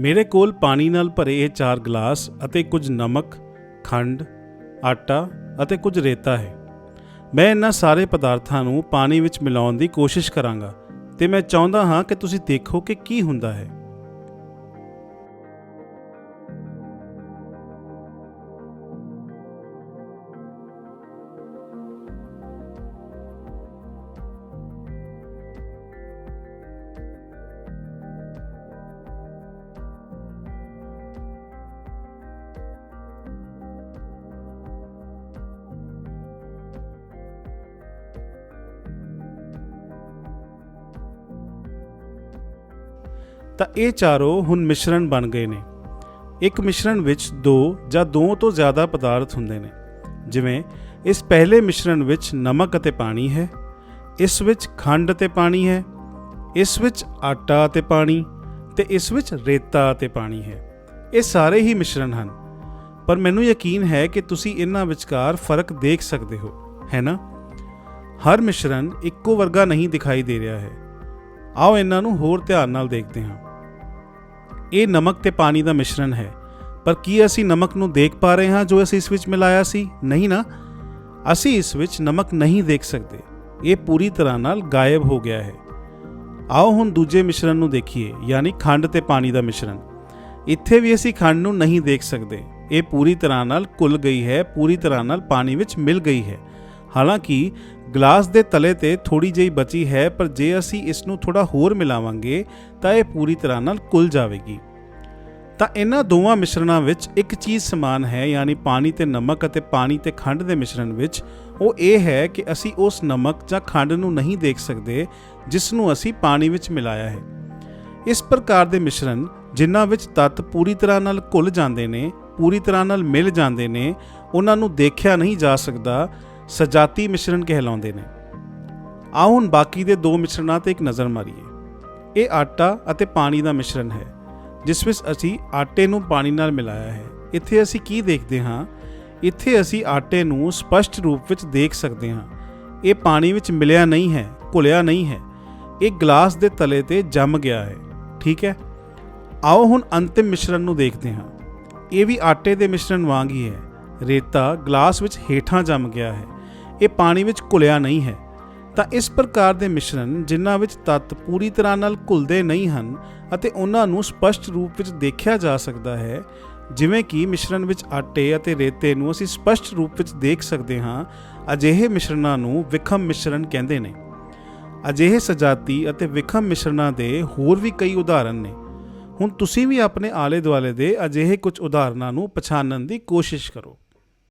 ਮੇਰੇ ਕੋਲ ਪਾਣੀ ਨਾਲ ਭਰੇ ਇਹ ਚਾਰ ਗਲਾਸ ਅਤੇ ਕੁਝ ਨਮਕ, ਖੰਡ, ਆਟਾ ਅਤੇ ਕੁਝ ਰੇਤਾ ਹੈ। ਮੈਂ ਇਹਨਾਂ ਸਾਰੇ ਪਦਾਰਥਾਂ ਨੂੰ ਪਾਣੀ ਵਿੱਚ ਮਿਲਾਉਣ ਦੀ ਕੋਸ਼ਿਸ਼ ਕਰਾਂਗਾ ਤੇ ਮੈਂ ਚਾਹੁੰਦਾ ਹਾਂ ਕਿ ਤੁਸੀਂ ਦੇਖੋ ਕਿ ਕੀ ਹੁੰਦਾ ਹੈ। ਤਾਂ ਇਹ ਚਾਰੋਂ ਹੁਣ ਮਿਸ਼ਰਣ ਬਣ ਗਏ ਨੇ। ਇੱਕ ਮਿਸ਼ਰਣ ਵਿੱਚ ਦੋ ਜਾਂ ਦੋ ਤੋਂ ਜ਼ਿਆਦਾ ਪਦਾਰਥ ਹੁੰਦੇ ਨੇ। ਜਿਵੇਂ, ਇਸ ਪਹਿਲੇ ਮਿਸ਼ਰਣ ਵਿੱਚ ਨਮਕ ਅਤੇ ਪਾਣੀ ਹੈ, ਇਸ ਵਿੱਚ ਖੰਡ ਅਤੇ ਪਾਣੀ ਹੈ, ਇਸ ਵਿੱਚ ਆਟਾ ਅਤੇ ਪਾਣੀ ਤੇ ਇਸ ਵਿੱਚ ਰੇਤਾ ਅਤੇ ਪਾਣੀ ਹੈ। ਇਹ ਸਾਰੇ ਹੀ ਮਿਸ਼ਰਣ ਹਨ। ਪਰ ਮੈਨੂੰ ਯਕੀਨ ਹੈ ਕਿ ਤੁਸੀਂ ਇਹਨਾਂ ਵਿਚਕਾਰ ਫ਼ਰਕ ਦੇਖ ਸਕਦੇ ਹੋ, ਹੈ ਨਾ? ਹਰ ਮਿਸ਼ਰਣ ਇੱਕੋ ਵਰਗਾ ਨਹੀਂ ਦਿਖਾਈ ਦੇ ਰਿਹਾ ਹੈ। ਆਓ ਇਹਨਾਂ ਨੂੰ ਹੋਰ ਧਿਆਨ ਨਾਲ ਦੇਖਦੇ ਹਾਂ। ਇਹ ਨਮਕ ਤੇ ਪਾਣੀ ਦਾ ਮਿਸ਼ਰਣ ਹੈ। ਪਰ ਕੀ ਅਸੀਂ ਨਮਕ ਨੂੰ ਦੇਖ ਪਾ ਰਹੇ ਹਾਂ ਜੋ ਅਸੀਂ ਇਸ ਵਿੱਚ ਮਿਲਾਇਆ ਸੀ? ਨਹੀਂ ਨਾ। ਅਸੀਂ ਇਸ ਵਿੱਚ ਨਮਕ ਨਹੀਂ ਦੇਖ ਸਕਦੇ। ਇਹ ਪੂਰੀ ਤਰ੍ਹਾਂ ਨਾਲ ਗਾਇਬ ਹੋ ਗਿਆ ਹੈ। ਆਓ ਹੁਣ ਦੂਜੇ ਮਿਸ਼ਰਣ ਨੂੰ ਦੇਖੀਏ, ਯਾਨੀ ਖੰਡ ਤੇ ਪਾਣੀ ਦਾ ਮਿਸ਼ਰਣ ਇੱਥੇ ਵੀ ਅਸੀਂ ਖੰਡ ਨੂੰ ਨਹੀਂ ਦੇਖ ਸਕਦੇ। ਇਹ ਪੂਰੀ ਤਰ੍ਹਾਂ ਨਾਲ ਘੁਲ ਗਈ ਹੈ, ਪੂਰੀ ਤਰ੍ਹਾਂ ਨਾਲ ਪਾਣੀ ਵਿੱਚ ਮਿਲ ਗਈ ਹੈ। ਹਾਲਾਂਕਿ ਗਲਾਸ ਦੇ ਤਲੇ ਤੇ ਥੋੜੀ ਜਿਹੀ ਬਚੀ ਹੈ, ਪਰ ਜੇ ਅਸੀਂ ਇਸ ਨੂੰ ਥੋੜਾ ਹੋਰ ਮਿਲਾਵਾਂਗੇ, ਤਾਂ ਇਹ ਪੂਰੀ ਤਰ੍ਹਾਂ ਨਾਲ ਘੁਲ ਜਾਵੇਗੀ। ਤਾਂ ਇਹਨਾਂ ਦੋਵਾਂ ਮਿਸ਼ਰਣਾਂ ਵਿੱਚ ਇੱਕ ਚੀਜ਼ ਸਮਾਨ ਹੈ, ਯਾਨੀ ਪਾਣੀ ਤੇ ਨਮਕ ਅਤੇ ਪਾਣੀ ਤੇ ਖੰਡ ਦੇ ਮਿਸ਼ਰਣ ਵਿੱਚ। ਉਹ ਇਹ ਹੈ ਕਿ ਅਸੀਂ ਉਸ ਨਮਕ ਜਾਂ ਖੰਡ ਨੂੰ ਨਹੀਂ ਦੇਖ ਸਕਦੇ, ਜਿਸ ਨੂੰ ਅਸੀਂ ਪਾਣੀ ਵਿੱਚ ਮਿਲਾਇਆ ਹੈ। ਇਸ ਪ੍ਰਕਾਰ ਦੇ ਮਿਸ਼ਰਣ, ਜਿਨ੍ਹਾਂ ਵਿੱਚ ਤੱਤ ਪੂਰੀ ਤਰ੍ਹਾਂ ਨਾਲ ਘੁਲ ਜਾਂਦੇ ਨੇ, ਪੂਰੀ ਤਰ੍ਹਾਂ ਨਾਲ ਮਿਲ ਜਾਂਦੇ ਨੇ, ਉਹਨਾਂ ਨੂੰ ਦੇਖਿਆ ਨਹੀਂ ਜਾ ਸਕਦਾ ਸਜਾਤੀ ਮਿਸ਼ਰਣ ਕਹਿਲਾਉਂਦੇ ਨੇ। ਆਓ ਹੁਣ ਬਾਕੀ ਦੇ ਦੋ ਮਿਸ਼ਰਣਾਂ ਤੇ ਇੱਕ ਨਜ਼ਰ ਮਾਰੀਏ। ਇਹ ਆਟਾ ਅਤੇ ਪਾਣੀ ਦਾ ਮਿਸ਼ਰਣ ਹੈ, ਜਿਸ ਵਿੱਚ ਅਸੀਂ ਆਟੇ ਨੂੰ ਪਾਣੀ ਨਾਲ ਮਿਲਾਇਆ ਹੈ। ਇੱਥੇ ਅਸੀਂ ਕੀ ਦੇਖਦੇ ਹਾਂ? ਇੱਥੇ ਅਸੀਂ ਆਟੇ ਨੂੰ ਸਪਸ਼ਟ ਰੂਪ ਵਿੱਚ ਦੇਖ ਸਕਦੇ ਹਾਂ। ਇਹ ਪਾਣੀ ਵਿੱਚ ਮਿਲਿਆ ਨਹੀਂ ਹੈ, ਘੁਲਿਆ ਨਹੀਂ ਹੈ। ਇਹ ਗਲਾਸ ਦੇ ਤਲੇ ਤੇ ਜੰਮ ਗਿਆ ਹੈ, ਠੀਕ ਹੈ? ਆਓ ਹੁਣ ਅੰਤਿਮ ਮਿਸ਼ਰਣ ਨੂੰ ਦੇਖਦੇ ਹਾਂ। ਇਹ ਵੀ ਆਟੇ ਦੇ ਮਿਸ਼ਰਣ ਵਾਂਗ ਹੀ ਹੈ। ਰੇਤਾ ਗਲਾਸ ਵਿੱਚ ਹੇਠਾਂ ਜੰਮ ਗਿਆ ਹੈ। ਇਹ ਪਾਣੀ ਵਿੱਚ ਘੁਲਿਆ ਨਹੀਂ ਹੈ, ਤਾਂ ਇਸ ਪ੍ਰਕਾਰ ਦੇ ਮਿਸ਼ਰਣ ਜਿਨ੍ਹਾਂ ਵਿੱਚ ਤੱਤ ਪੂਰੀ ਤਰ੍ਹਾਂ ਨਾਲ ਘੁਲਦੇ ਨਹੀਂ ਹਨ ਅਤੇ ਉਹਨਾਂ ਨੂੰ ਸਪਸ਼ਟ ਰੂਪ ਵਿੱਚ ਦੇਖਿਆ ਜਾ ਸਕਦਾ ਹੈ, ਜਿਵੇਂ ਕਿ ਮਿਸ਼ਰਣ ਵਿੱਚ ਆਟੇ ਅਤੇ ਰੇਤੇ ਨੂੰ ਅਸੀਂ ਸਪਸ਼ਟ ਰੂਪ ਵਿੱਚ ਦੇਖ ਸਕਦੇ ਹਾਂ, ਅਜਿਹੇ ਮਿਸ਼ਰਣਾਂ ਨੂੰ ਵਿਖਮ ਮਿਸ਼ਰਣ ਕਹਿੰਦੇ ਨੇ। ਅਜਿਹੇ ਸਜਾਤੀ ਅਤੇ ਵਿਖਮ ਮਿਸ਼ਰਣਾਂ ਦੇ ਹੋਰ ਵੀ ਕਈ ਉਦਾਹਰਣ ਨੇ। ਹੁਣ ਤੁਸੀਂ ਵੀ ਆਪਣੇ ਆਲੇ ਦੁਆਲੇ ਦੇ ਅਜਿਹੇ ਕੁਝ ਉਦਾਹਰਨਾਂ ਨੂੰ ਪਛਾਣਨ ਦੀ ਕੋਸ਼ਿਸ਼ ਕਰੋ।